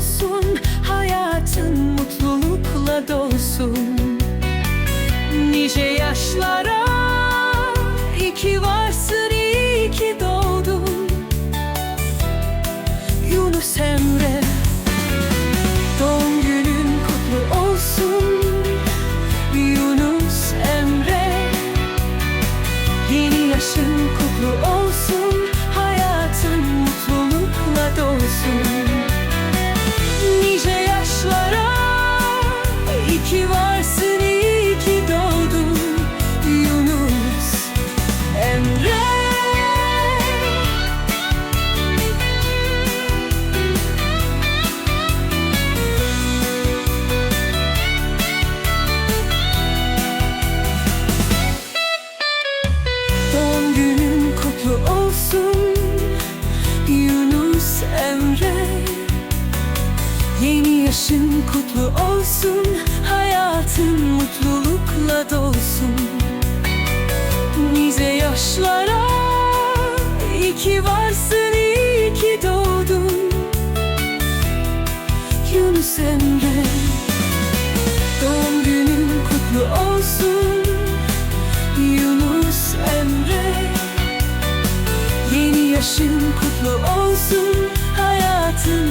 olsun Hayatın mutlulukla dolsun. Nice yaşlara iyi ki varsın, iyi ki doğdun. Yunus Emre Doğum günün kutlu olsun. Yunus Emre Yeni yaşın kutlu olsun iyi varsın, iyi ki Yunus Emre. Doğum kutlu olsun Yunus Emre. Yeni yaşın kutlu olsun Hayatın mutlulukla dolsun. Nice yaşlara iyi ki varsın, iyi ki doğdun. Yunus Emre Doğum günün kutlu olsun. Yunus Emre Yeni yaşın kutlu olsun Hayatın